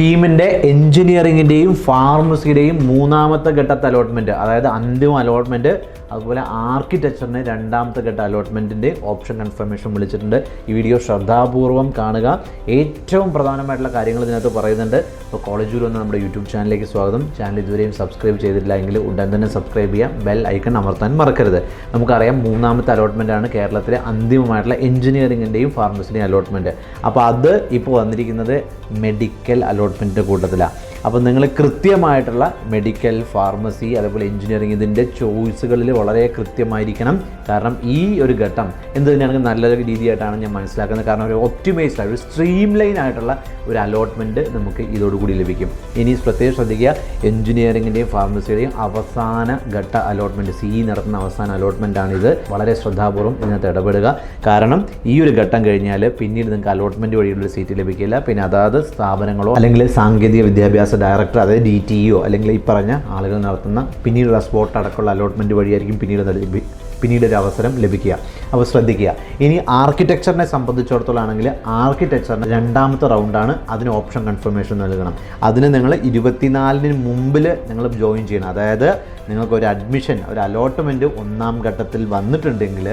കീമിന്റെ എൻജിനീയറിങ്ങിന്റെയും ഫാർമസിയുടെയും മൂന്നാമത്തെ ഘട്ടത്തെ അലോട്ട്മെന്റ് അതായത് അന്തിമ അലോട്ട്മെന്റ് അതുപോലെ ആർക്കിടെക്ചറിന് രണ്ടാമത്തെ ഘട്ട അലോട്ട്മെന്റിന്റെ ഓപ്ഷൻ കൺഫർമേഷൻ വിളിച്ചിട്ടുണ്ട്. ഈ വീഡിയോ ശ്രദ്ധാപൂർവം കാണുക. ഏറ്റവും പ്രധാനമായിട്ടുള്ള കാര്യങ്ങൾ ഇതിനകത്ത് പറയുന്നുണ്ട്. അപ്പോൾ കോളേജ് ഗുരു നമ്മുടെ യൂട്യൂബ് ചാനലിലേക്ക് സ്വാഗതം. ചാനൽ ഇതുവരെയും സബ്സ്ക്രൈബ് ചെയ്തിട്ടില്ല എങ്കിൽ ഉടൻ തന്നെ സബ്സ്ക്രൈബ് ചെയ്യാം. ബെൽ ഐക്കൺ അമർത്താൻ മറക്കരുത്. നമുക്കറിയാം മൂന്നാമത്തെ അലോട്ട്മെന്റ് ആണ് കേരളത്തിലെ അന്തിമമായിട്ടുള്ള എൻജിനീയറിങ്ങിന്റെയും ഫാർമസിന്റെയും അലോട്ട്മെന്റ് അപ്പോൾ അത് ഇപ്പോൾ വന്നിരിക്കുന്നത് മെഡിക്കൽ അലോട്ട്മെന്റിന്റെ കൂട്ടത്തിലാണ് അപ്പോൾ നിങ്ങൾ കൃത്യമായിട്ടുള്ള മെഡിക്കൽ ഫാർമസി അതേപോലെ എഞ്ചിനീയറിംഗ് ഇതിന്റെ ചോയ്സുകളിൽ വളരെ കൃത്യമായിരിക്കണം. കാരണം ഈ ഒരു ഘട്ടം എന്ത് തന്നെയാണെങ്കിൽ നല്ലൊരു രീതിയായിട്ടാണ് ഞാൻ മനസ്സിലാക്കുന്നത്. കാരണം ഒരു ഒപ്റ്റിമൈസ്ഡ് ഒരു സ്ട്രീം ലൈൻ ആയിട്ടുള്ള ഒരു അലോട്ട്മെന്റ് നമുക്ക് ഇതോടുകൂടി ലഭിക്കും. ഇനി പ്രത്യേകം ശ്രദ്ധിക്കുക എഞ്ചിനീയറിങ്ങിന്റെയും ഫാർമസിയുടെയും അവസാന ഘട്ട അലോട്ട്മെന്റ് സി നടത്തുന്ന അവസാന അലോട്ട്മെന്റാണ് ഇത് വളരെ ശ്രദ്ധാപൂർവം ഇതിനകത്ത് ഇടപെടുക. കാരണം ഈ ഒരു ഘട്ടം കഴിഞ്ഞാൽ പിന്നീട് നിങ്ങൾക്ക് അലോട്ട്മെന്റ് വഴിയുള്ള സീറ്റ് ലഭിക്കില്ല. പിന്നെ അതാത് സ്ഥാപനങ്ങളോ അല്ലെങ്കിൽ സാങ്കേതിക വിദ്യാഭ്യാസ ഡയറക്ടർ അതായത് ഡി ടി ഇ അല്ലെങ്കിൽ ഈ പറഞ്ഞ ആളുകൾ നടത്തുന്ന പിന്നീടുള്ള സ്പോട്ട് അടക്കമുള്ള അലോട്ട്മെന്റ് വഴിയായിരിക്കും പിന്നീട് ലഭി- പിന്നീട് ഒരു അവസരം ലഭിക്കുക. അപ്പോൾ ശ്രദ്ധിക്കുക. ഇനി ആർക്കിടെക്ചറിനെ സംബന്ധിച്ചിടത്തോളം ആണെങ്കിൽ ആർക്കിടെക്ചറിന് രണ്ടാമത്തെ റൗണ്ടാണ് അതിന് ഓപ്ഷൻ കൺഫർമേഷൻ നൽകണം. അതിന് നിങ്ങൾ ഇരുപത്തിനാലിന് മുമ്പിൽ നിങ്ങൾ ജോയിൻ ചെയ്യണം. അതായത് നിങ്ങൾക്ക് ഒരു അഡ്മിഷൻ ഒരു അലോട്ട്മെന്റ് ഒന്നാം ഘട്ടത്തിൽ വന്നിട്ടുണ്ടെങ്കിൽ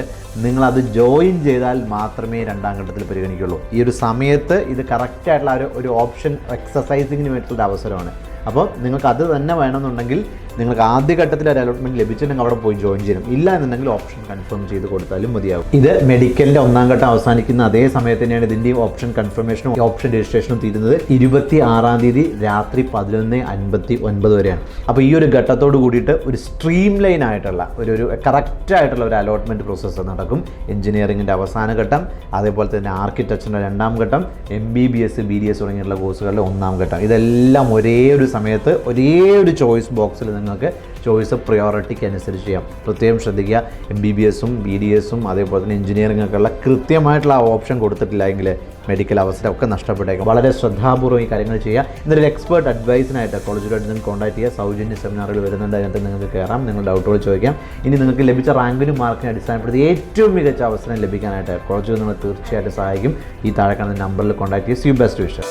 നിങ്ങളത് ജോയിൻ ചെയ്താൽ മാത്രമേ രണ്ടാം ഘട്ടത്തിൽ പരിഗണിക്കുള്ളൂ. ഈ ഒരു സമയത്ത് ഇത് കറക്റ്റായിട്ടുള്ള ഒരു ഒരു ഓപ്ഷൻ എക്സസൈസിങ്ങിന് വേണ്ടിയിട്ടുള്ള അവസരമാണ്. അപ്പോൾ നിങ്ങൾക്ക് അത് തന്നെ വേണമെന്നുണ്ടെങ്കിൽ നിങ്ങൾക്ക് ആദ്യ ഘട്ടത്തിൽ ഒരു അലോട്ട്മെന്റ് ലഭിച്ചിട്ടുണ്ടെങ്കിൽ അവിടെ പോയി ജോയിൻ ചെയ്യണം. ഇല്ല എന്നുണ്ടെങ്കിൽ ഓപ്ഷൻ കൺഫേം ചെയ്ത് കൊടുത്താലും മതിയാവും. ഇത് മെഡിക്കലിന്റെ ഒന്നാം ഘട്ടം അവസാനിക്കുന്ന അതേ സമയത്ത് തന്നെയാണ് ഇതിന്റെ ഓപ്ഷൻ കൺഫർമേഷനും ഓപ്ഷൻ രജിസ്ട്രേഷനും തീരുന്നത്. ഇരുപത്തി ആറാം തീയതി രാത്രി പതിനൊന്ന് അൻപത്തി ഒൻപത് വരെയാണ്. അപ്പോൾ ഈ ഒരു ഘട്ടത്തോട് കൂടിയിട്ട് ഒരു സ്ട്രീം ലൈൻ ആയിട്ടുള്ള ഒരു ഒരു കറക്റ്റ് ആയിട്ടുള്ള ഒരു അലോട്ട്മെന്റ് പ്രോസസ്സ് നടക്കും. എഞ്ചിനീയറിങ്ങിന്റെ അവസാന ഘട്ടം അതേപോലെ തന്നെ ആർക്കിടെക്ചറിന്റെ രണ്ടാം ഘട്ടം M B B S B D S തുടങ്ങിയിട്ടുള്ള കോഴ്സുകളുടെ ഒന്നാം ഘട്ടം. ഇതെല്ലാം ഒരേ ഒരു സമയത്ത് ഒരേ ഒരു ചോയ്സ് ബോക്സിൽ നിങ്ങൾക്ക് ചോയ്സ് പ്രയോറിറ്റിക്ക് അനുസരിച്ച് ചെയ്യാം. പ്രത്യേകം ശ്രദ്ധിക്കുക എം ബി ബി എസും ബി ഡി എസും അതേപോലെ തന്നെ എഞ്ചിനീയറിംഗ് ഉള്ള കൃത്യമായിട്ടുള്ള ആ ഓപ്ഷൻ കൊടുത്തിട്ടില്ല എങ്കിൽ മെഡിക്കൽ അവസരം ഒക്കെ നഷ്ടപ്പെട്ടേക്കും. വളരെ ശ്രദ്ധാപൂർവം ഈ കാര്യങ്ങൾ ചെയ്യുക. എന്നൊരു എക്സ്പേർട്ട് അഡ്വൈസിനായിട്ട് കോളേജിലായിട്ട് നിങ്ങൾക്ക് കോൺടാക്ട് ചെയ്യുക. സൗജന്യ സെമിനാറുകൾ വരുന്നുണ്ട് അതിനകത്ത് നിങ്ങൾക്ക് കയറാം. നിങ്ങൾ ഡൗട്ടുകൾ ചോദിക്കാം. ഇനി നിങ്ങൾക്ക് ലഭിച്ച റാങ്കിനും മാർക്കിനും അടിസ്ഥാനപ്പെടുത്തി ഏറ്റവും മികച്ച അവസരം ലഭിക്കാനായിട്ട് കോളേജിൽ നിങ്ങൾ തീർച്ചയായിട്ടും സഹായിക്കും. ഈ താഴെ കാണുന്ന നമ്പറിൽ കോൺടാക്ട് ചെയ്യുക. സി ബെസ്റ്റ് വിഷയം